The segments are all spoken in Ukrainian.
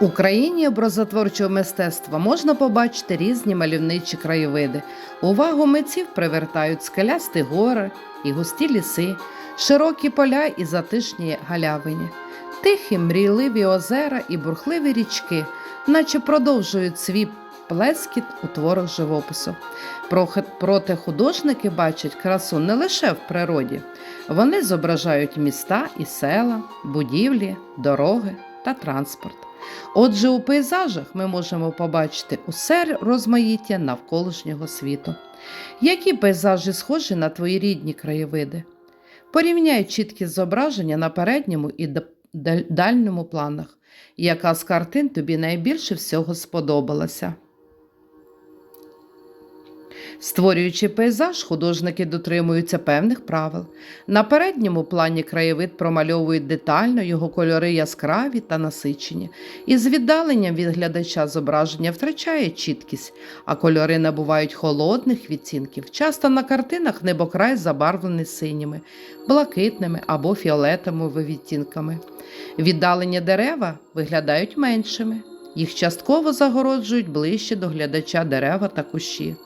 У країні образотворчого мистецтва можна побачити різні мальовничі краєвиди. Увагу митців привертають скелясті гори і густі ліси, широкі поля і затишні галявині, тихі мрійливі озера і бурхливі річки, наче продовжують свій плескіт у творах живопису. Проте художники бачать красу не лише в природі, вони зображають міста і села, будівлі, дороги та транспорт. Отже, у пейзажах ми можемо побачити усе розмаїття навколишнього світу. Які пейзажі схожі на твої рідні краєвиди? Порівняй чіткі зображення на передньому і дальньому планах. Яка з картин тобі найбільше всього сподобалася? Створюючи пейзаж, художники дотримуються певних правил. На передньому плані краєвид промальовують детально, його кольори яскраві та насичені. Із віддаленням від глядача зображення втрачає чіткість, а кольори набувають холодних відцінків. Часто на картинах небокрай забарвлений синіми, блакитними або фіолетовими відтінками. Віддалені дерева виглядають меншими. Їх частково загороджують ближче до глядача дерева та кущі.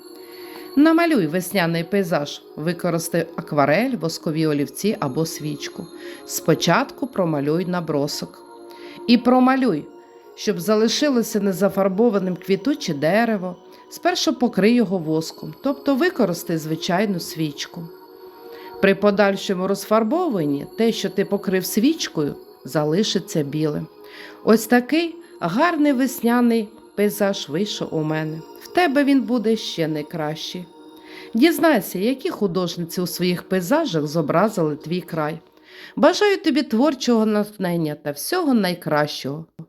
Намалюй весняний пейзаж, використай акварель, воскові олівці або свічку. Спочатку промалюй набросок. І промалюй, щоб залишилося незафарбованим квітуче дерево. Спершу покрий його воском, тобто використай звичайну свічку. При подальшому розфарбовуванні те, що ти покрив свічкою, залишиться білим. Ось такий гарний весняний пейзаж вийшов у мене. Тебе він буде ще не кращий. Дізнайся, які художниці у своїх пейзажах зобразили твій край. Бажаю тобі творчого натхнення та всього найкращого.